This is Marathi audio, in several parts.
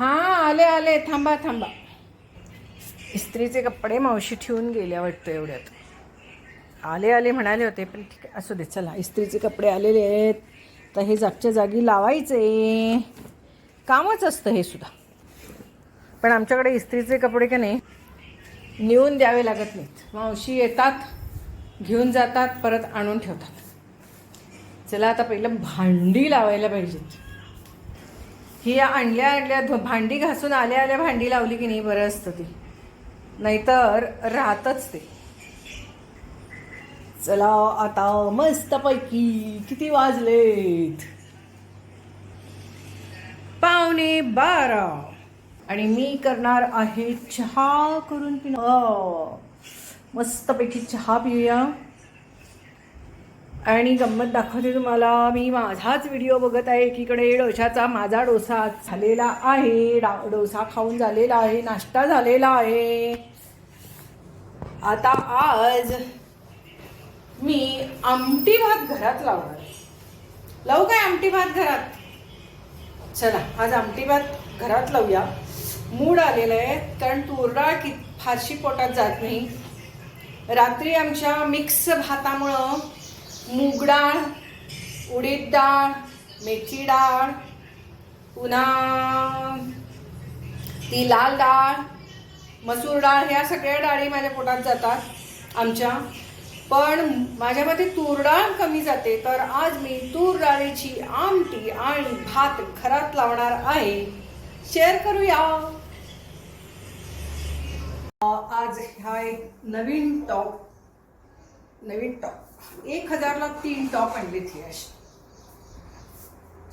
हां आले आले. थांबा थांबा. इस्त्रीचे कपडे मावशी ठेवून गेल्या वाटतं एवढ्यात. आले आले म्हणाले होते पण ठीक आहे असू दे चला. इस्त्रीचे कपडे आलेले आहेत. तर हे जागच्या जागी लावायचे. कामच असतं हे सुद्धा. पण आमच्याकडे इस्त्रीचे कपडे का नाही नेऊन द्यावे लागत नाहीत. मावशी येतात घेऊन जातात परत आणून ठेवतात. चला आता पहिलं भांडी लावायला पाहिजेत. ही आणल्या आणल्या धु- भांडी घासून आल्या आल्या भांडी लावली की नाही बरं असतं ती. नाहीतर राहतच ते. चला आता मस्तपैकी किती वाजलेत? पावणे बारा. आणि मी करणार आहे चहा करून पिणं. हो. मस्तपैकी चहा पिऊया. आणि गंमत दाखवते तुम्हाला मी माझाच व्हिडिओ बघत आहे. एकीकडे डोशाचा माझा डोसा झालेला आहे. डा- डोसा खाऊन झालेला आहे नाश्ता झालेला आहे. आता आज मी आमटी भात घरात लावणार. आहे. लावू काय आमटी भात घरात? चला आज आमटी भात घरात लावूया. मूड आलेलं आहे कारण तुरडाळ की फारशी पोटात जात नाही. रात्री आमच्या मिक्स भातामुळं मूग डाळ उडीद डाळ मेथी डाळ पुन्हा ती लाल डाळ मसूर डाळ ह्या सगळ्या डाळी माझ्या पोटात जातात आमच्या. पण माझ्यामध्ये तूर डाळ कमी जाते तर आज मी तूर डाळीची आमटी आणि भात घरात लावणार आहे. शेअर करूया. आज हा एक नवीन टॉप नवीन टॉप. एक हजारला तीन टॉप आणलीत ही अशी.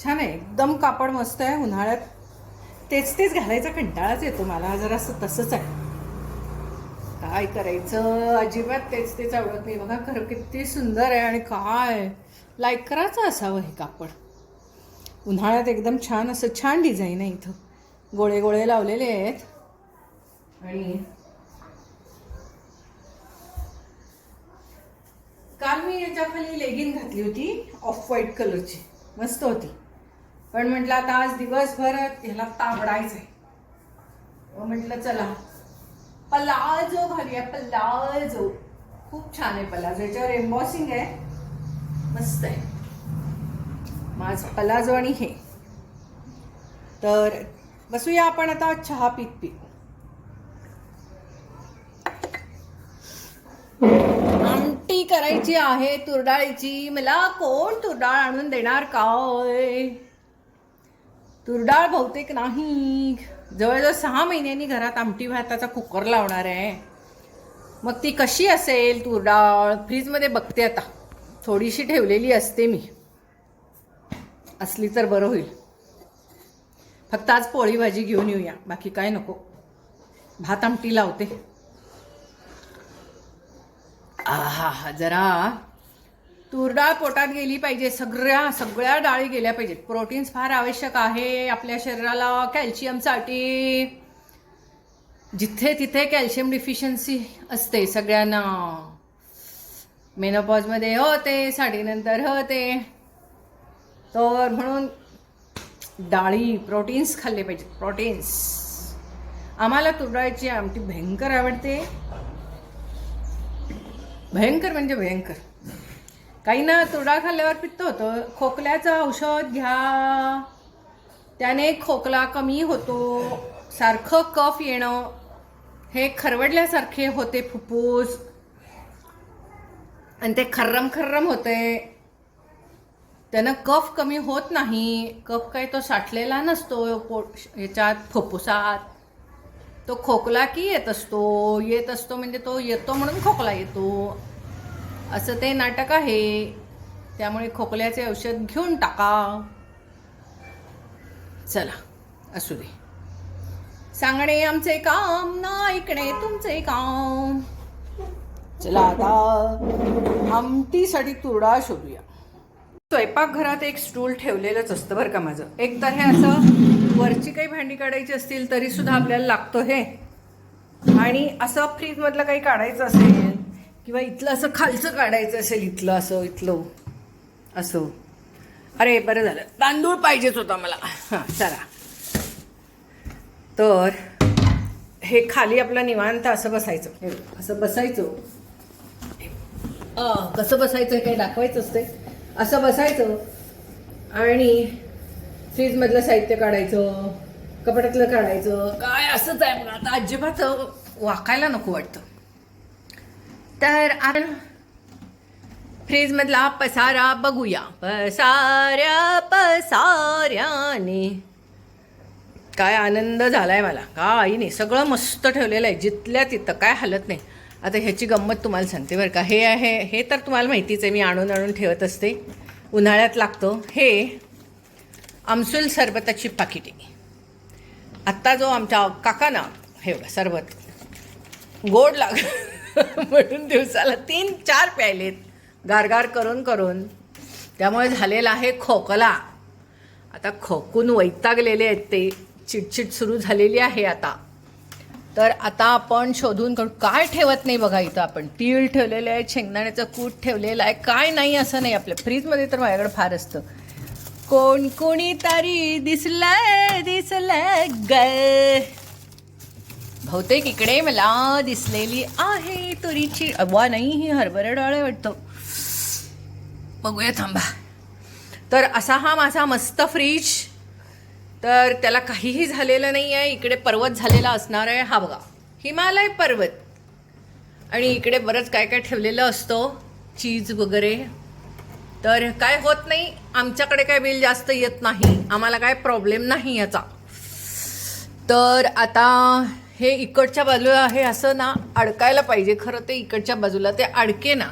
छान आहे. एकदम कापड मस्त आहे उन्हाळ्यात. तेच तेच घालायचा कंटाळाच येतो मला जरा असं तसंच आहे. काय करायचं? अजिबात तेच तेच आवडत नाही. बघा खरं किती सुंदर आहे आणि काय? लाईक करायचं असावं हे कापड. उन्हाळ्यात एकदम छान असं छान डिझाईन आहे इथं. गोळे गोळे लावलेले आहेत. आणि काल मी याच्याखाली लेगिन घातली होती ऑफ व्हाईट कलरची मस्त होती. पण म्हटलं आता आज दिवसभर ह्याला तांबडायचं आहे म्हटलं चला. पलाजो घालूया पलाजो. खूप छान आहे पलाजो. याच्यावर एम्बॉसिंग आहे. मस्त आहे. माझ पलाजो आणि हे. तर बसूया आपण आता चहा पीत पीत. आमटी करायची आहे तुरडाळीची? मला कोण तुरडाळ आणून देणार काय? तुरडाळ बहुतेक नाही. जवळजवळ सहा महिन्यांनी घरात आमटी भाताचा कुकर लावणार आहे. मग ती कशी असेल तुरडाळ? फ्रीजमध्ये बघते आता. थोडीशी ठेवलेली असते मी. असली तर बरं होईल. फक्त आज पोळी भाजी घेऊन येऊया. बाकी काय नको. भात आमटी लावते. आहा जरा. तूर डाळ पोटात गेली पाहिजे. सगळ्या सगळ्या डाळी गेल्या पाहिजेत. प्रोटीन्स फार आवश्यक आहे आपल्या शरीराला. कॅल्शियमसाठी. जिथे तिथे कॅल्शियम डिफिशियन्सी असते सगळ्यांना. मेनोपॉजमध्ये होते साडीनंतर होते. तर म्हणून डाळी प्रोटीन्स खाल्ले पाहिजेत. प्रोटीन्स. आम्हाला तुरडाळीची आमटी भयंकर आवडते. भयंकर म्हणजे भयंकर. काही ना तुरडा खाल्ल्यावर पित्त होतं. खोकल्याचं औषध घ्या. त्याने खोकला कमी होतो. सारखं कफ येणं. हे खरवडल्यासारखे होते फुफ्फूस. आणि ते खर्रम खर्रम होते. त्यानं कफ कमी होत नाही. कफ काही तो साठलेला नसतो. पोट याच्यात फुफ्फुसात. तो खोकला की येत असतो येत असतो म्हणजे तो येतो म्हणून खोकला येतो. असं ते नाटक आहे. त्यामुळे खोकल्याचे औषध घेऊन टाका. चला असू दे. सांगणे आमचे काम ना ऐकणे तुमचे काम. चला आता आमटीसाठी तुरडा शोधूया. स्वयंपाकघरात एक स्टूल ठेवलेलंच असतं बरं का माझं. एक तर हे असं वरची काही भांडी काढायची असतील तरी सुद्धा आपल्याला लागतो हे. आणि असं फ्रीजमधलं काही काढायचं असेल किंवा इथलं असं खालचं काढायचं असेल इथलं असं इथलं असं. अरे बरं झालं. तांदूळ पाहिजेच होता मला. हां चला. तर हे खाली आपलं निवांत असं बसायचं. हे असं बसायचं. कसं बसायचं हे काही दाखवायचं असते असं बसायचं. आणि फ्रीजमधलं साहित्य काढायचं कपाटातलं काढायचं. काय असंच आहे मला. आता अजिबात वाकायला नको वाटतं. तर आपण फ्रीजमधला पसारा बघूया. पसाऱ्या पसाऱ्याने. काय आनंद झालाय मला. काही नाही सगळं मस्त ठेवलेलं आहे. जिथल्या तिथं काय हलत नाही. आता ह्याची गंमत तुम्हाला सांगते बरं का. हे आहे हे तर तुम्हाला माहितीच आहे. मी आणून आणून ठेवत असते. उन्हाळ्यात लागतं. हे आमसूल सरबताची पाकिटे. आत्ता जो आमच्या काकाना हे बघा सरबत गोड लाग म्हणून दिवसाला तीन चार प्यायलेत गारगार करून करून. त्यामुळे झालेला आहे खोकला. आता खोकून वैतागलेले आहेत ते. चिटचिट सुरू झालेली आहे आता. तर आता आपण शोधून काढू. काय ठेवत नाही बघा इथं आपण. तीळ ठेवलेले आहे शेंगदाण्याचं कूट ठेवलेलं आहे. काय नाही असं नाही. आपल्या फ्रीजमध्ये तर माझ्याकडे फार असतं. कोण कोणी दिसलंय दिसलंय ग. बहुतेक इकडे मला दिसलेली आहे तुरीची. अवा नाही ही हरभरा डाळ वाटतं. बघूया थांबा. तर असा हा माझा मस्त फ्रीज तर त्याला काहीही झालेलं नाही आहे इकडे पर्वत झालेला असणार आहे. हा बघा हिमालय पर्वत. आणि इकडे बरंच काय काय ठेवलेलं असतं. चीज वगैरे. तर काय होत नाही. आमच्याकडे काय बिल जास्त येत नाही. आम्हाला काय प्रॉब्लेम नाही याचा. तर आता हे इकडच्या बाजूला आहे असं ना अडकायला पाहिजे. खरं ते इकडच्या बाजूला ते अडके ना.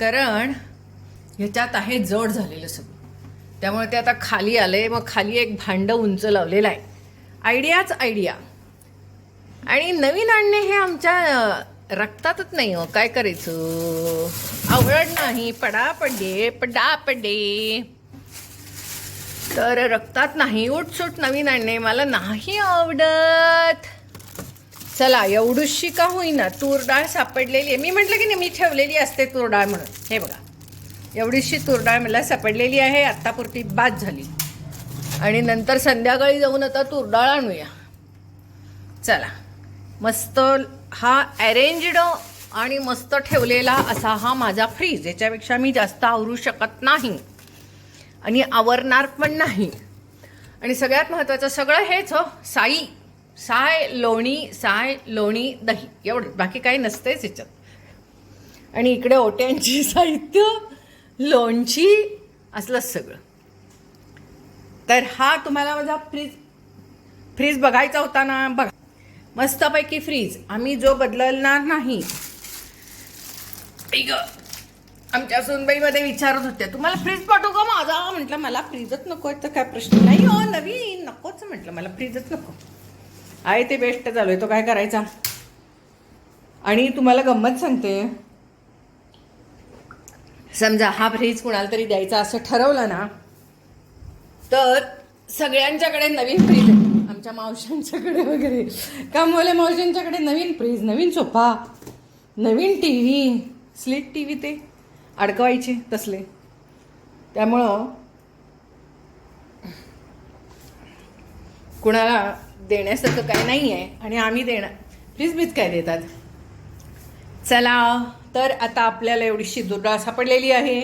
कारण ह्याच्यात आहे जड झालेलं सगळं. त्यामुळे ते आता खाली आलं आहे मग खाली एक भांडं उंच लावलेलं आहे. आयडियाच आयडिया आणि नवीन आणणे हे आमच्या रक्तातच नाही हो काय करायचं? आवड नाही पडा पडे पडा पडे तर रक्तात नाही उठसूट नवीन आणणे मला नाही आवडत. चला एवढीशी का होईना तूर डाळ सापडलेली आहे. मी म्हटलं की नाही मी ठेवलेली असते तूर डाळ म्हणून. हे बघा एवढीशी तूर डाळ मला सापडलेली आहे आत्तापुरती बाद झाली. आणि नंतर संध्याकाळी जाऊन आता तूर डाळ आणूया. चला मस्त हा अरेंज्ड आणि मस्त ठेवलेला असा हा माझा फ्रीज याच्यापेक्षा मी जास्त आवरू शकत नाही. आणि आवरणार पण नाही. आणि सगळ्यात महत्त्वाचं सगळं हेच हो साई साय लोणी साय लोणी दही एवढं. बाकी काही नसतेच याच्यात. आणि इकडे ओट्यांची साहित्य लोणची असलंच सगळं. तर हा तुम्हाला माझा फ्रीज फ्रीज बघायचा होता ना बघा. मस्तपैकी फ्रीज आम्ही जो बदलणार नाही ग आमच्या सुनबाईमध्ये विचारत होत्या तुम्हाला फ्रीज पाठवू का माझा? म्हटलं मला फ्रीजच नको आहे तर काय प्रश्न नाही हो नवीन नकोच म्हटलं मला फ्रीजच नको. आहे ते बेस्ट चालू आहे तो काय करायचा? आणि तुम्हाला गंमत सांगते. समजा हा फ्रीज कुणाला तरी द्यायचा असं ठरवलं ना तर सगळ्यांच्याकडे नवीन फ्रीज आहे. आमच्या मावशांच्याकडे वगैरे. कामवाल्या मावशांच्याकडे नवीन फ्रीज नवीन सोफा नवीन T V slit T V ते अडकवायचे तसले. त्यामुळं कुणाला देण्यासारखं काय नाही आहे आणि आम्ही देणार. फ्रीज बीज काय देतात? चला तर आता आपल्याला एवढीशी दुर्डाळ सापडलेली आहे.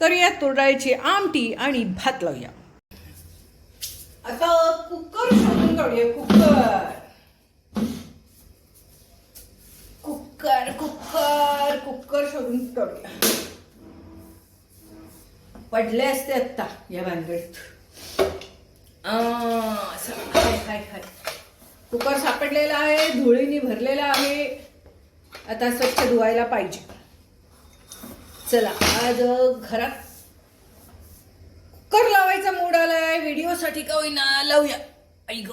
करूया तुरडाळीची आमटी आणि भात लावूया. आता कुकर शोधून काढूया कुकर कुकर कुकर कुकर शोधून काढूया पडले असते आत्ता या भानगडीत हाय हाय हाय कुकर सापडलेला आहे धुळीने भरलेला आहे आता स्वच्छ धुवायला पाहिजे चला आज घरात कुकर लावायचा मूड आलाय. व्हिडिओसाठी का होईना? लावूया. ऐक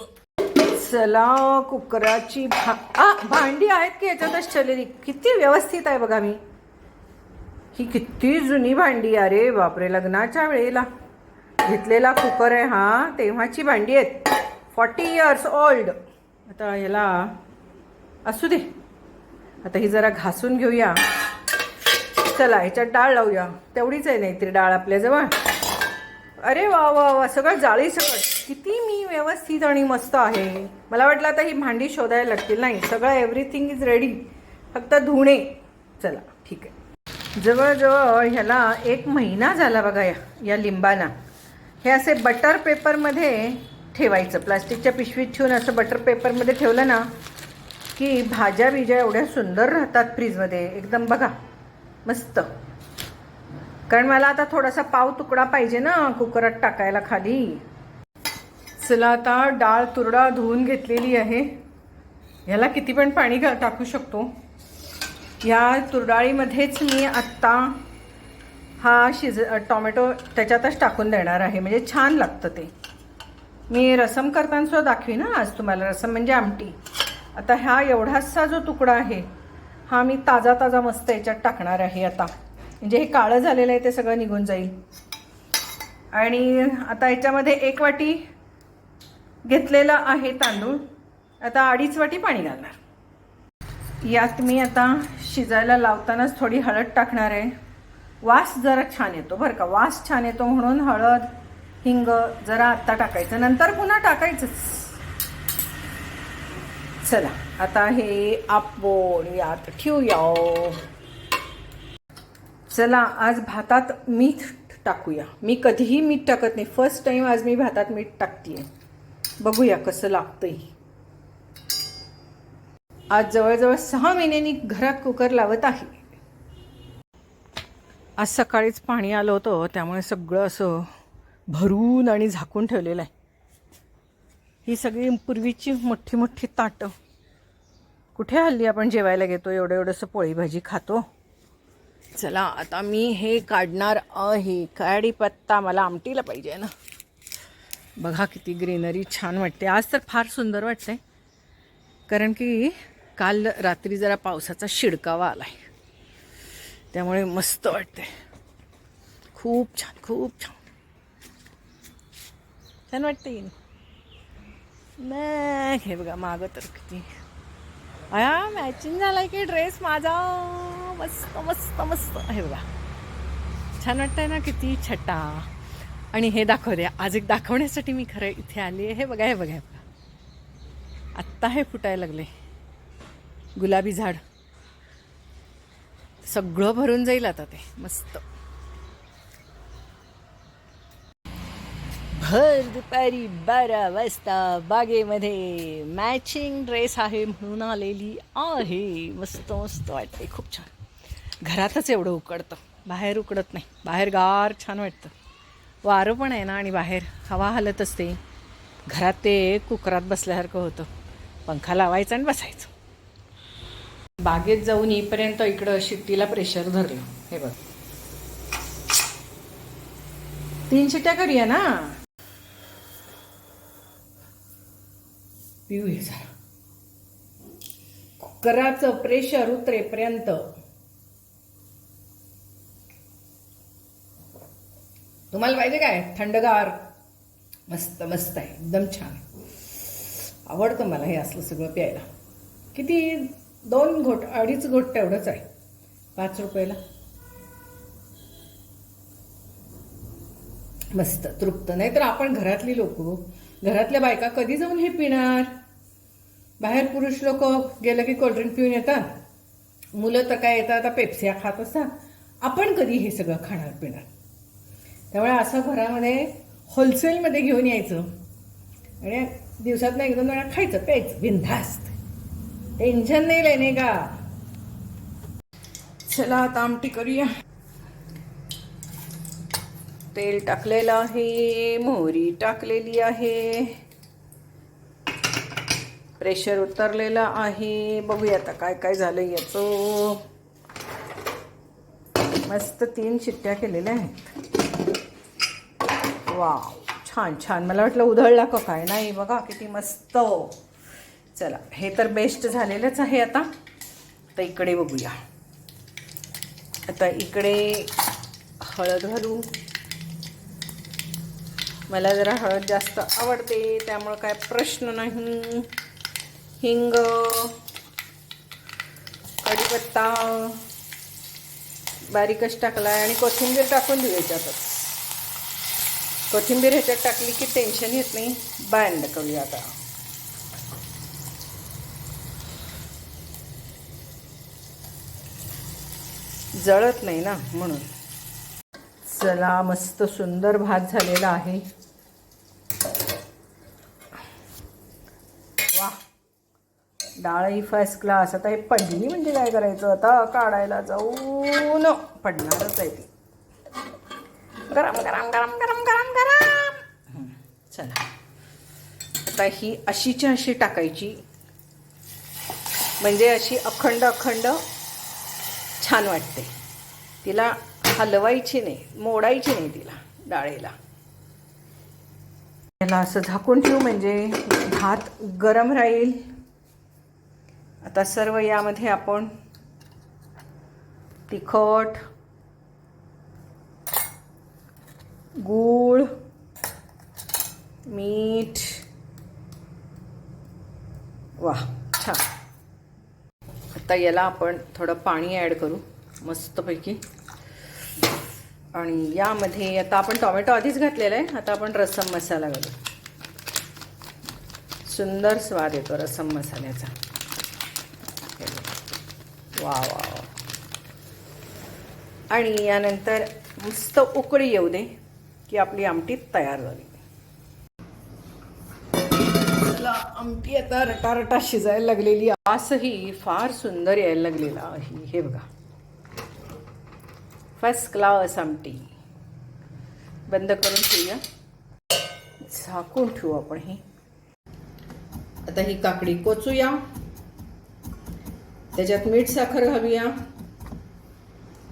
चला कुकराची भा आ, भांडी आहेत की याच्यातच ठेवलेली किती व्यवस्थित आहे बघा मी. ही किती जुनी भांडी अरे बापरे लग्नाच्या वेळेला. घेतलेला कुकर आहे हा तेव्हाची भांडी आहेत. फॉर्टी इयर्स ओल्ड आता याला असू दे. आता ही जरा घासून घेऊया. चला ह्याच्यात डाळ लावूया. तेवढीच आहे नाहीतरी डाळ आपल्याजवळ अरे वा वा वा सगळं जाळी सकट किती मी व्यवस्थित आणि मस्त आहे. मला वाटलं आता ही भांडी शोधायला लागतील. नाही सगळं एव्हरीथिंग इज रेडी फक्त धुणे. चला ठीक आहे. जवळजवळ ह्याला एक महिना झाला बघा या या लिंबाना हे असे बटर पेपरमध्ये ठेवायचं. प्लास्टिकच्या पिशवीत ठेवून असं बटर पेपरमध्ये ठेवलं ना की भाज्या बिज्या एवढ्या सुंदर राहतात फ्रीजमध्ये एकदम बघा मस्त. कारण मला आता थोडासा पाव तुकडा पाहिजे ना कुकरात टाकायला खाली. चला आता डाळ तुरडा धुवून घेतलेली आहे. ह्याला किती पण पाणी घा टाकू शकतो. या तुरडाळीमध्येच मी आत्ता हा शिज टॉमॅटो त्याच्यातच टाकून देणार आहे. म्हणजे छान लागतं ते. मी रसम करताना सुद्धा दाखवी ना आज तुम्हाला. रसम म्हणजे आमटी. आता हा एवढासा जो तुकडा आहे हा मी ताजा ताजा मस्त याच्यात टाकणार आहे आता. म्हणजे हे काळं झालेलं आहे ते सगळं निघून जाईल. आणि आता याच्यामध्ये एक वाटी घेतलेला आहे तांदूळ. आता अडीच वाटी पाणी घालणार. यात मी आता शिजायला लावतानाच थोडी हळद टाकणार आहे. वास जरा छान येतो बरं का. वास छान येतो म्हणून हळद हिंग जरा आत्ता टाकायचं. नंतर पुन्हा टाकायचंच. चला आता हे आपण यात ठेवूया. चला आज भातात मीठ टाकूया. मी कधीही मीठ टाकत नाही. फर्स्ट टाईम आज मी भातात मीठ टाकते बघूया कसं लागतंय. आज जवळजवळ सहा महिन्यांनी घरात कुकर लावत आहे. आज सकाळीच पाणी आलं होतं त्यामुळे सगळं असं भरून आणि झाकून ठेवलेलं आहे. ही सगळी पूर्वीची मोठी मोठी ताटं. कुठे हल्ली आपण जेवायला घेतो? एवढं एवढंसं पोळी भाजी खातो. चला आता मी हे काढणार आहे. पत्ता मला आमटीला पाहिजे ना. बघा किती ग्रीनरी छान वाटते. आज तर फार सुंदर वाटते कारण की काल रात्री जरा पावसाचा शिडकावा आला आहे त्यामुळे मस्त वाटते खूप छान खूप छान. छान वाटते नाही? हे बघा मागं तर किती. अया मॅचिंग झालाय की ड्रेस माझा? मस्त मस्त मस्त. हे बघा. छान वाटतंय ना किती छटा. आणि हे दाखव द्या. आज एक दाखवण्यासाठी मी खरं इथे आली आहे. हे बघा हे बघा हे बघा. आत्ता हे फुटायला लागले. गुलाबी झाड. सगळं भरून जाईल आता ते. मस्त. भर दुपारी बारा वाजता बागेमध्ये मॅचिंग ड्रेस आहे म्हणून आलेली आहे. मस्त मस्त वाटते खूप छान. घरातच एवढं उकडतं. बाहेर उकडत नाही. बाहेर गार छान वाटतं. वारं पण आहे ना आणि बाहेर हवा हलत असते. घरात ते कुकरात बसल्यासारखं होतं. पंखा लावायचा आणि बसायचं. बागेत जाऊन येईपर्यंत इकडं शिट्टीला प्रेशर धरलं. हे बघ. तीन शिट्ट्या करूया ना? पिऊ हे झालं कुकराचं प्रेशर उतरेपर्यंत तुम्हाला पाहिजे काय? थंडगार. मस्त मस्त आहे. एकदम छान आवडतं मला हे असलं सगळं प्यायला. किती? दोन घोट अडीच घोट तेवढंच आहे. पाच रुपयाला. मस्त तृप्त. नाही तर आपण घरातली लोक घरातल्या बायका कधी जाऊन हे पिणार? बाहेर पुरुष लोक गेलं की कोल्ड्रिंक पिऊन येतात. मुलं तर काय येतात आता पेप्सिया खात असतात. आपण कधी हे सगळं खाणार पिणार? त्यामुळे असं घरामध्ये होलसेलमध्ये घेऊन यायचं. आणि दिवसातनं एक दोन वेळा खायचं प्यायचं. बिनधास्त. टेन्शन नाही लेणे का? चला आता आमटी करूया. तेल टाकलेलं आहे मोहरी टाकलेली आहे. प्रेशर उतरलेलं आहे. बघूया आता काय काय झालं याचं. मस्त तीन शिट्ट्या केलेल्या आहेत. वा छान छान. मला वाटलं उधळला का काय? नाही बघा किती मस्त. चला हे तर बेस्ट झालेलंच आहे आता. तर इकडे बघूया. आता इकडे हळद घालू. मला जरा हळद जास्त आवडते त्यामुळं काय प्रश्न नाही. हिंग कढीपत्ता बारीकच टाकला आणि कोथिंबीर टाकून देऊ याच्यातच कोथिंबीर ह्याच्यात टाकली की टेन्शन येत नाही. बांड करूया आता. जळत नाही ना म्हणून. चला मस्त सुंदर भात झालेला आहे. वा डाळही फर्स्ट क्लास आता हे पडली म्हणजे काय करायचं? आता काढायला जाऊन पडणारच आहे ती. गरम गरम गरम गरम गरम गरम. चला. आता ही अशीच्या अशी टाकायची. म्हणजे अशी अखंड अखंड छान वाटते. तिला हलवायची नाही मोडायची नाही तिला डाळीला. त्याला असं झाकून ठेवू म्हणजे भात गरम राहील. आता सर्व यामध्ये आपण तिखट गूळ मीठ. वा छान. आता याला आपण थोडं पाणी ॲड करू मस्तपैकी. आणि यामध्ये आता आपण टॉमॅटो आधीच घातलेला आहे आता आपण रसम मसाला घालू. सुंदर स्वाद येतो रसम मसाल्याचा. वा वा वा. आणि यानंतर मस्त उकळी येऊ दे. की आपली आमटी तयार झाली. चला आमटी आता रटारटा शिजायला लागलेली वासही फार सुंदर यायला लागलेला आहे. हे बघा. फर्स्ट क्लास आमटी. बंद करून ठेवूया. झाकून ठेवू आपण ही. आता ही काकडी कोचूया. त्याच्यात मीठ साखर घालूया.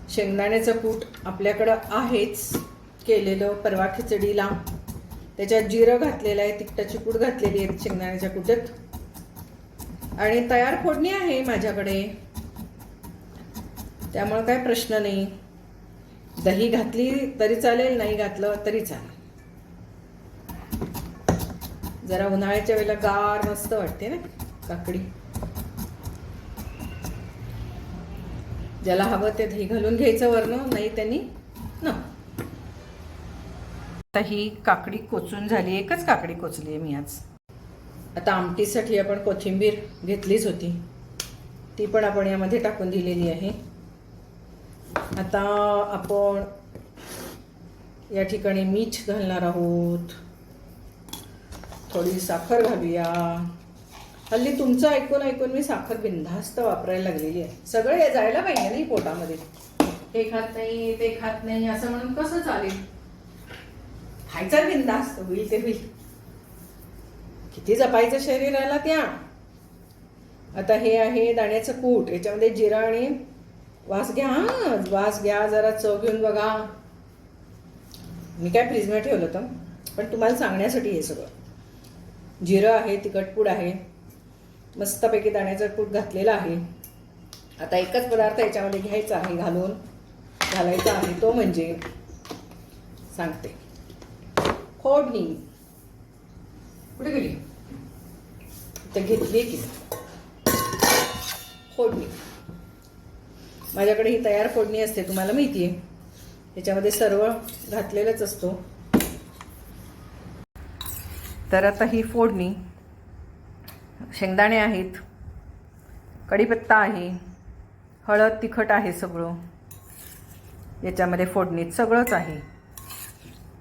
शेंगदाण्याचं कूट आपल्याकडं आहेच. केलेलं परवा खिचडीला. त्याच्यात जिरं घातलेलं आहे तिखटाची कूट घातलेली आहे शेंगदाण्याच्या कुट्यात आणि तयार फोडणी आहे माझ्याकडे. त्यामुळे काय प्रश्न नाही. दही घातली तरी चालेल नाही घातलं तरी चालेल. जरा उन्हाळ्याच्या वेळेला गार मस्त वाटते ना काकडी. ज्याला हवं ते दही घालून घ्यायचं वरनं नाही त्यांनी न. आता ही काकडी कोचून झाली एकच काकडी कोचली आहे मी आज. आता आमटीसाठी आपण कोथिंबीर घेतलीच होती. ती पण आपण यामध्ये टाकून दिलेली आहे. आता आपण या ठिकाणी मीठ घालणार आहोत. थोडी साखर घालूया. हल्ली तुमचं ऐकून ऐकून मी साखर बिनधास्त वापरायला लागलेली आहे. सगळं हे जायला पाहिजे नाही पोटामध्ये. हे खात नाही ते खात नाही असं म्हणून कसं चालेल? खायचा बिनधास्त होईल ते होईल. किती जपायचं शरीराला त्या? आता हे आहे दाण्याचं कूट याच्यामध्ये जिरा आणि वास घ्या हा वास घ्या जरा चव घेऊन बघा. मी काय फ्रीजमध्ये ठेवलं होतं पण तुम्हाला सांगण्यासाठी हे सगळं. जिरं आहे तिखटपूड आहे मस्तपैकी दाण्याचं कूट घातलेलं आहे. आता एकच पदार्थ याच्यामध्ये घ्यायचा आहे घालून घालायचा आहे तो म्हणजे सांगते. फोडणी कुठे गेली तर घेतली की फोडणी माझ्याकडे ही तयार फोडणी असते तुम्हाला माहिती आहे. त्याच्यामध्ये सर्व घातलेलंच असतो. तर आता ही फोडणी. शेंगदाणे आहेत. कढीपत्ता आहे. हळद तिखट आहे सगळं. याच्यामध्ये फोडणीत सगळंच आहे.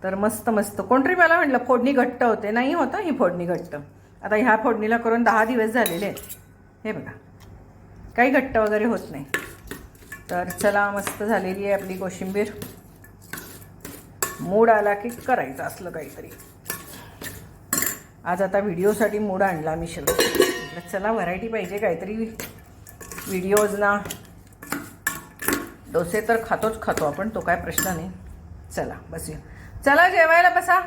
तर मस्त मस्त. कोणतरी मला म्हटलं फोडणी घट्ट होते. नाही होतं ही फोडणी घट्ट. आता ह्या फोडणीला करून दहा दिवस झालेले आहेत. हे बघा. काही घट्ट वगैरे होत नाही. तर चला मस्त झालेली आहे आपली कोशिंबीर. मूड आला की करायचं असलं काहीतरी. आज आता व्हिडिओसाठी मूड आणला मी शिल्लक म्हटलं चला व्हरायटी पाहिजे काहीतरी व्हिडिओज ना डोसे तर खातोच खातो आपण तो काय प्रश्न नाही. चला बसूया. चला जेवायला बसा.